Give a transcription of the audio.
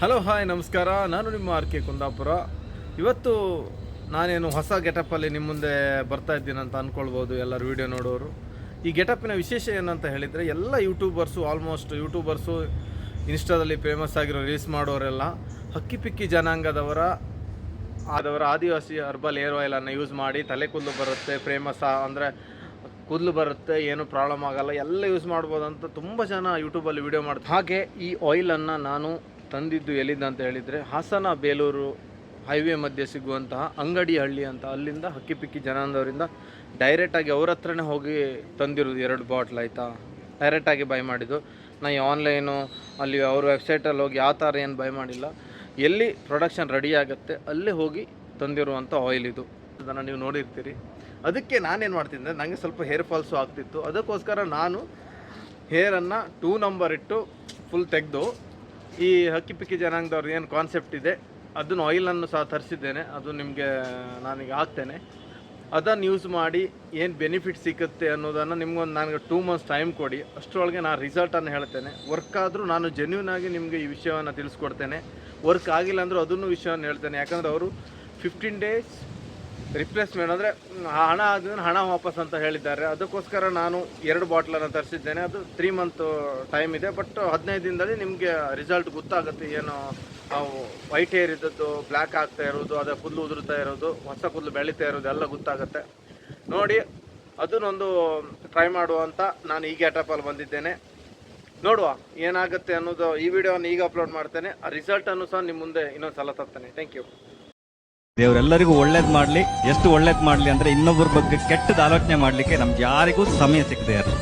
Hello, hi, ನಮಸ್ಕಾರ. ನಾನು ನಿಮ್ಮ ಆರ್ ಕೆ ಕುಂದಾಪುರ. ಇವತ್ತು ನಾನೇನು ಹೊಸ ಗೆಟಪ್ಪಲ್ಲಿ ನಿಮ್ಮ ಮುಂದೆ ಬರ್ತಾ ಇದ್ದೀನಿ ಅಂತ ಅಂದ್ಕೊಳ್ಬೋದು ಎಲ್ಲರೂ ವಿಡಿಯೋ ನೋಡೋರು. ಈ ಗೆಟಪ್ಪಿನ ವಿಶೇಷ ಏನಂತ ಹೇಳಿದರೆ, ಎಲ್ಲ ಯೂಟ್ಯೂಬರ್ಸು ಆಲ್ಮೋಸ್ಟ್ ಯೂಟ್ಯೂಬರ್ಸು ಇನ್ಸ್ಟಾದಲ್ಲಿ ಫೇಮಸ್ ಆಗಿರೋ ರೀಲ್ಸ್ ಮಾಡೋರೆಲ್ಲ ಹಕ್ಕಿ ಪಿಕ್ಕಿ ಜನಾಂಗದವರ, ಆದವರ ಆದಿವಾಸಿ ಹರ್ಬಲ್ ಏರ್ ಆಯಿಲನ್ನು ಯೂಸ್ ಮಾಡಿ ತಲೆ ಕೂದಲು ಬರುತ್ತೆ ಫೇಮಸ್ ಅಂದರೆ ಕೂದಲು ಬರುತ್ತೆ, ಏನು ಪ್ರಾಬ್ಲಮ್ ಆಗಲ್ಲ, ಎಲ್ಲ ಯೂಸ್ ಮಾಡ್ಬೋದಂತ ತುಂಬ ಜನ ಯೂಟ್ಯೂಬಲ್ಲಿ ವೀಡಿಯೋ ಮಾಡ್ತಾರೆ. ಹಾಗೆ ಈ ಆಯಿಲನ್ನು ನಾನು ತಂದಿದ್ದು ಎಲ್ಲಿಂದ ಅಂತ ಹೇಳಿದರೆ ಹಾಸನ ಬೇಲೂರು ಹೈವೇ ಮಧ್ಯೆ ಸಿಗುವಂತಹ ಅಂಗಡಿ ಹಳ್ಳಿ ಅಂತ ಅಲ್ಲಿಂದ ಹಕ್ಕಿಪಿಕ್ಕಿ ಜನಾಂದವರಿಂದ ಡೈರೆಕ್ಟಾಗಿ ಅವ್ರ ಹತ್ರನೇ ಹೋಗಿ ತಂದಿರೋದು ಎರಡು ಬಾಟ್ಲ್ ಆಯಿತಾ? ಡೈರೆಕ್ಟಾಗಿ ಬೈ ಮಾಡಿದ್ದು. ನಾ ಈ ಆನ್ಲೈನು ಅಲ್ಲಿ ಅವ್ರ ವೆಬ್ಸೈಟಲ್ಲಿ ಹೋಗಿ ಯಾವ ಥರ ಏನು ಬೈ ಮಾಡಿಲ್ಲ. ಎಲ್ಲಿ ಪ್ರೊಡಕ್ಷನ್ ರೆಡಿ ಆಗುತ್ತೆ, ಅಲ್ಲಿ ಹೋಗಿ ತಂದಿರುವಂಥ ಆಯಿಲ್ ಇದು. ಅದನ್ನು ನೀವು ನೋಡಿರ್ತೀರಿ. ಅದಕ್ಕೆ ನಾನೇನು ಮಾಡ್ತಿದ್ದೆ ನನಗೆ ಸ್ವಲ್ಪ ಹೇರ್ ಫಾಲ್ಸು ಆಗ್ತಿತ್ತು. ಅದಕ್ಕೋಸ್ಕರ ನಾನು ಹೇರನ್ನು ಟೂ ನಂಬರ್ ಇಟ್ಟು ಫುಲ್ ತೆಗೆದು ಈ ಹಕ್ಕಿ ಪಿಕ್ಕಿ ಜನಾಂಗದವ್ರದ್ದು ಏನು ಕಾನ್ಸೆಪ್ಟ್ ಇದೆ, ಅದನ್ನು ಆಯಿಲನ್ನು ಸಹ ತರಿಸಿದ್ದೇನೆ. ಅದು ನಿಮಗೆ ನಾನೀಗ ಹಾಕ್ತೇನೆ. ಅದನ್ನು ಯೂಸ್ ಮಾಡಿ ಏನು ಬೆನಿಫಿಟ್ ಸಿಗುತ್ತೆ ಅನ್ನೋದನ್ನು ನಿಮ್ಗೊಂದು ನನಗೆ ಟೂ ಮಂತ್ಸ್ ಟೈಮ್ ಕೊಡಿ. ಅಷ್ಟರೊಳಗೆ ನಾನು ರಿಸಲ್ಟನ್ನು ಹೇಳ್ತೇನೆ. ವರ್ಕ್ ಆದರೂ ನಾನು ಜೆನ್ಯೂನ್ ಆಗಿ ನಿಮಗೆ ಈ ವಿಷಯವನ್ನು ತಿಳಿಸ್ಕೊಡ್ತೇನೆ. ವರ್ಕ್ ಆಗಿಲ್ಲ ಅಂದರೂ ಅದನ್ನು ವಿಷಯವನ್ನು ಹೇಳ್ತೇನೆ. ಯಾಕಂದರೆ ಅವರು ಫಿಫ್ಟೀನ್ ಡೇಸ್ ರಿಪ್ಲೇಸ್ಮೆಂಟ್ ಅಂದರೆ ಹಣ ಆದ್ಮೇಲೆ ಹಣ ವಾಪಸ್ ಅಂತ ಹೇಳಿದ್ದಾರೆ. ಅದಕ್ಕೋಸ್ಕರ ನಾನು ಎರಡು ಬಾಟ್ಲನ್ನು ತರಿಸಿದ್ದೇನೆ. ಅದು ತ್ರೀ ಮಂತ್ ಟೈಮ್ ಇದೆ ಬಟ್ ಹದಿನೈದು ದಿನದಲ್ಲಿ ನಿಮಗೆ ರಿಸಲ್ಟ್ ಗೊತ್ತಾಗುತ್ತೆ ಏನು ವೈಟ್ ಹೇರ್ ಇದ್ದದ್ದು ಬ್ಲ್ಯಾಕ್ ಆಗ್ತಾ ಇರೋದು ಅದರ ಕೂದಲು ಉದುರುತ್ತಾ ಇರೋದು, ಹೊಸ ಕೂದಲು ಬೆಳೀತಾ ಇರೋದು ಎಲ್ಲ ಗೊತ್ತಾಗುತ್ತೆ. ನೋಡಿ, ಅದನ್ನೊಂದು ಟ್ರೈ ಮಾಡುವ ಅಂತ ನಾನು ಈ ಎಟಪಲ್ಲಿ ಬಂದಿದ್ದೇನೆ. ನೋಡುವ ಏನಾಗುತ್ತೆ ಅನ್ನೋದು ಈ ವಿಡಿಯೋವನ್ನು ಈಗ ಅಪ್ಲೋಡ್ ಮಾಡ್ತೇನೆ. ಆ ರಿಸಲ್ಟನ್ನು ಸಹ ನಿಮ್ಮ ಮುಂದೆ ಇನ್ನೊಂದು ಸಲ ತರ್ತೇನೆ. ಥ್ಯಾಂಕ್ ಯು ದೇವರೆಲ್ಲರಿಗೂ ಒಳ್ಳೇದ್ ಮಾಡ್ಲಿ. ಎಷ್ಟು ಒಳ್ಳೇದ್ ಮಾಡ್ಲಿ ಅಂದ್ರೆ ಇನ್ನೊಬ್ಬರ ಬಗ್ಗೆ ಕೆಟ್ಟದ ಆಲೋಚನೆ ಮಾಡ್ಲಿಕ್ಕೆ ನಮ್ಗೆ ಯಾರಿಗೂ ಸಮಯ ಸಿಗದೆ ಇರಲಿ